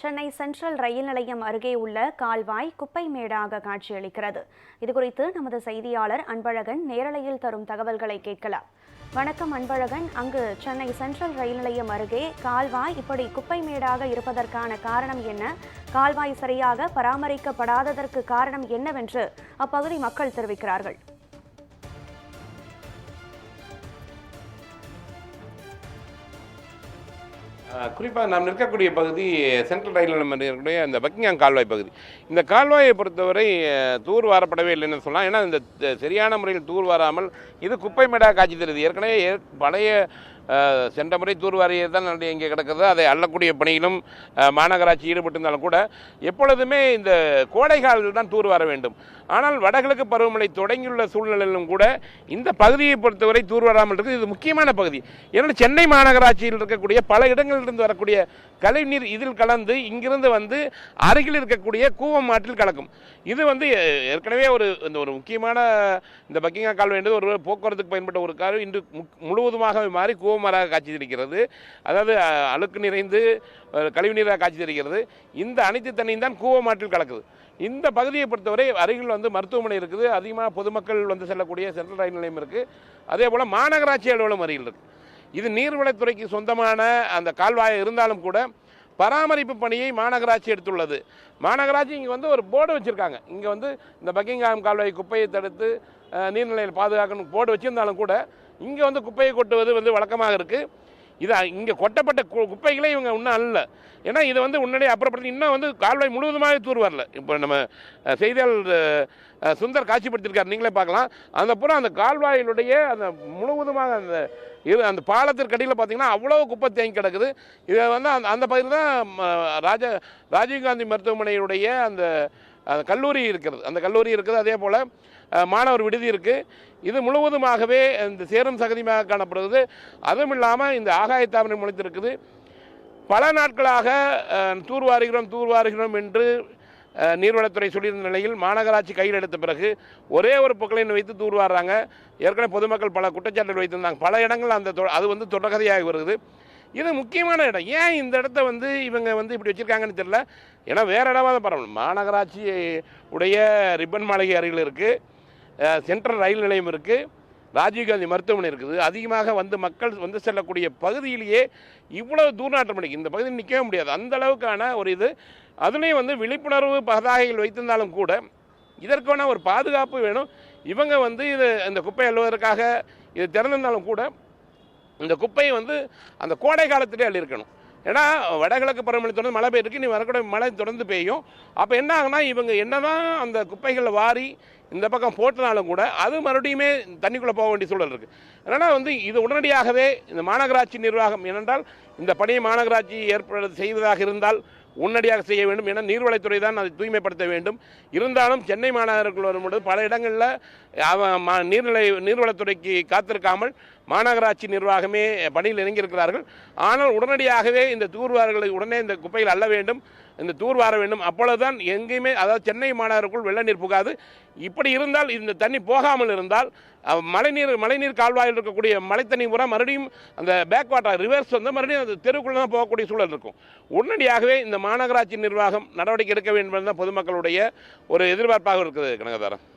Chennai central ரயில் நிலையம் அருகே உள்ள கால்வாய் குப்பை மேடாக காட்சியளிக்கிறது. இதுகுறித்து நமது செய்தியாளர் அன்பழகன் நேரலையில் தரும் தகவல்களை கேட்கலாம். வணக்கம் அன்பழகன். அங்கு சென்னை சென்ட்ரல் ரயில் நிலையம் அருகே கால்வாய் இப்படி குப்பை மேடாக இருப்பதற்கான காரணம் என்ன? கால்வாய் சரியாக பராமரிக்கப்படாததற்கு காரணம் என்னவென்று அப்பகுதி மக்கள் தெரிவிக்கிறார்கள். குறிப்பாக நாம் நிற்கக்கூடிய பகுதி சென்ட்ரல் ரயில் நிலையம் இருக்கக்கூடிய அந்த பக்கிங்காம் கால்வாய் பகுதி. இந்த கால்வாயை பொறுத்தவரை தூர் வாரப்படவே இல்லைன்னு சொல்லலாம். ஏன்னா இந்த சரியான முறையில் தூர் வாராமல் இது குப்பை மேடாக காட்சி தருது. ஏற்கனவே பழைய சென்ற முறை தூர்வாரியை தான் இங்கே கிடக்குது. அதை அள்ளக்கூடிய பணியிலும் மாநகராட்சி ஈடுபட்டிருந்தாலும் கூட எப்பொழுதுமே இந்த கோடை காலத்தில் தான் தூர்வார வேண்டும். ஆனால் வடகிழக்கு பருவமழை தொடங்கியுள்ள சூழ்நிலையிலும் கூட இந்த பகுதியை பொறுத்தவரை தூர்வாராமல் இருக்குது. இது முக்கியமான பகுதி. ஏன்னா சென்னை மாநகராட்சியில் இருக்கக்கூடிய பல இடங்களிலிருந்து வரக்கூடிய கழிவுநீர் இதில் கலந்து இங்கிருந்து வந்து அருகில் இருக்கக்கூடிய கூவம் ஆற்றில் கலக்கும். இது வந்து ஏற்கனவே ஒரு இந்த ஒரு முக்கியமான இந்த பக்கிங்கா கால்வாய் வேண்டியது ஒரு போக்குவரத்துக்கு பயன்பட்ட ஒரு கார் இன்று முழுவதுமாக மாறி கூவமராக காட்சி தெரிகிறது அதாவது அழுக்கு நிறைந்து கழிவு நீராக காட்சி தெரிகிறது இந்த அனைத்து தண்ணியும் தான் கூவமாற்றில் கலக்குது. இந்த பகுதியை பொறுத்தவரை அருகில் வந்து மருத்துவமனை இருக்குது. அதிகமாக பொதுமக்கள் வந்து செல்லக்கூடிய சென்ட்ரல் ரயில் நிலையம் இருக்குது அதே போல் மாநகராட்சி அலுவலகம் அருகில் இருக்குது இது நீர்வளத்துறைக்கு சொந்தமான அந்த கால்வாய் இருந்தாலும் கூட பராமரிப்பு பணியை மாநகராட்சி எடுத்துள்ளது. மாநகராட்சி இங்கே வந்து ஒரு போர்டு வச்சுருக்காங்க. இங்கே வந்து இந்த பக்கிங்காம் கால்வாய் குப்பையை தடுத்து நீர்நிலையில் பாதுகாக்கணும் போர்டு வச்சுருந்தாலும் கூட இங்கே வந்து குப்பையை கொட்டுவது வந்து வழக்கமாக இருக்குது இது இங்கே கொட்டப்பட்ட கு- குப்பைகளே இவங்க இன்னும் அல்ல. ஏன்னா இதை வந்து உடனடியே அப்புறப்படுத்தி இன்னும் வந்து கால்வாய் முழுவதுமாக தூர் வரல. இப்போ நம்ம செய்தியாளர் சுந்தர் காட்சிப்படுத்தியிருக்காரு. நீங்களே பார்க்கலாம். அந்த புறம் அந்த கால்வாயிலுடைய அந்த முழுவதுமாக அந்த இது அந்த பாலத்திற்கு அடியில் பார்த்தீங்கன்னா அவ்வளோ குப்பை தேங்கி கிடக்குது. இதை வந்து அந்த அந்த பகுதியில் தான் ராஜ ராஜீவ்காந்தி மருத்துவமனையுடைய அந்த அந்த கல்லூரி இருக்கிறது. அந்த கல்லூரி இருக்குது அதே போல் மாணவர் விடுதி இருக்குது இது முழுவதுமாகவே இந்த சேரும் சகதியுமாக காணப்படுகிறது. அதுவும் இல்லாமல் இந்த ஆகாய முளைத்திருக்குது. பல நாட்களாக தூர்வாருகிறோம் தூர்வாருகிறோம் என்று நீர்வளத்துறை சொல்லியிருந்த நிலையில் மாநகராட்சி கையில் எடுத்த பிறகு ஒரே ஒரு பொக்கலைன் வைத்து தூர்வாடுறாங்க ஏற்கனவே பொதுமக்கள் பல குற்றச்சாட்டுகள் வைத்திருந்தாங்க. பல இடங்கள் அந்த தொ- அது வந்து தொடர்கதையாகி வருது இது முக்கியமான இடம். ஏன் இந்த இடத்த வந்து இவங்க வந்து இப்படி வச்சுருக்காங்கன்னு தெரில ஏன்னா வேறு இடமா தான் பரவாயில்ல மாநகராட்சி உடைய ரிப்பன் மாளிகை அருகில் இருக்குது சென்ட்ரல் ரயில் நிலையம் இருக்குது ராஜீவ்காந்தி மருத்துவமனை இருக்குது. அதிகமாக வந்து மக்கள் வந்து செல்லக்கூடிய பகுதியிலேயே இவ்வளவு தூர்நாற்றம் அடிக்கும் இந்த பகுதியில் நிற்கவே முடியாது. அந்த அளவுக்கான ஒரு இது. அதுலேயும் வந்து விழிப்புணர்வு பதாகைகள் வைத்திருந்தாலும் கூட இதற்கான ஒரு பாதுகாப்பு வேணும். இவங்க வந்து இது இந்த குப்பை அழுவதற்காக இது திறந்திருந்தாலும் கூட இந்த குப்பையை வந்து அந்த கோடை காலத்திலே அள்ளியிருக்கணும். ஏன்னா வடகிழக்கு பருவமழை தொடர்ந்து மழை பெய்யிருக்கு நீ வரக்கூடிய மழை தொடர்ந்து பெய்யும். அப்போ என்ன ஆகுனா இவங்க என்னதான் அந்த குப்பைகளை வாரி இந்த பக்கம் போட்டனாலும் கூட அது மறுபடியுமே தண்ணிக்குள்ளே போக வேண்டிய சூழல் இருக்குது அதனால் வந்து இது உடனடியாகவே இந்த மாநகராட்சி நிர்வாகம் ஏனென்றால் இந்த பணியை மாநகராட்சி ஏற்பட செய்வதாக இருந்தால் உடனடியாக செய்ய வேண்டும். என நீர்வளத்துறை தான் அதை தூய்மைப்படுத்த வேண்டும். இருந்தாலும் சென்னை மாநகருக்குள் வரும்பொழுது பல இடங்களில் அவ- மா- நீர்நிலை நீர்வளத்துறைக்கு காத்திருக்காமல் மாநகராட்சி நிர்வாகமே பணியில் இறங்கியிருக்கிறார்கள் ஆனால் உடனடியாகவே இந்த தூர்வார்களை உடனே இந்த குப்பையில் அள்ள வேண்டும். இந்த தூர் வார வேண்டும். அப்பொழுதுதான் எங்கேயுமே அதாவது சென்னை மாநகருக்குள் வெள்ள நீர் புகாது. இப்படி இருந்தால் இந்த தண்ணி போகாமல் இருந்தால் மழைநீர் மழைநீர் கால்வாயில் இருக்கக்கூடிய மழை தண்ணி பூரா மறுபடியும் அந்த பேக் வாட்டர் ரிவர்ஸ் வந்து மறுபடியும் அந்த தெருக்குள்ளே தான் போகக்கூடிய சூழல் இருக்கும். உடனடியாகவே இந்த மாநகராட்சி நிர்வாகம் நடவடிக்கை எடுக்க வேண்டும் என்பதுதான் பொதுமக்களுடைய ஒரு எதிர்பார்ப்பாக இருக்குது கனகதாரன்.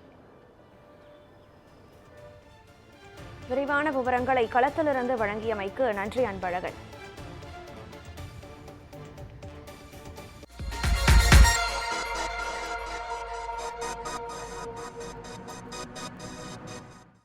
விரிவான விவரங்களை களத்திலிருந்து வழங்கியமைக்கு நன்றி அன்பழகன்.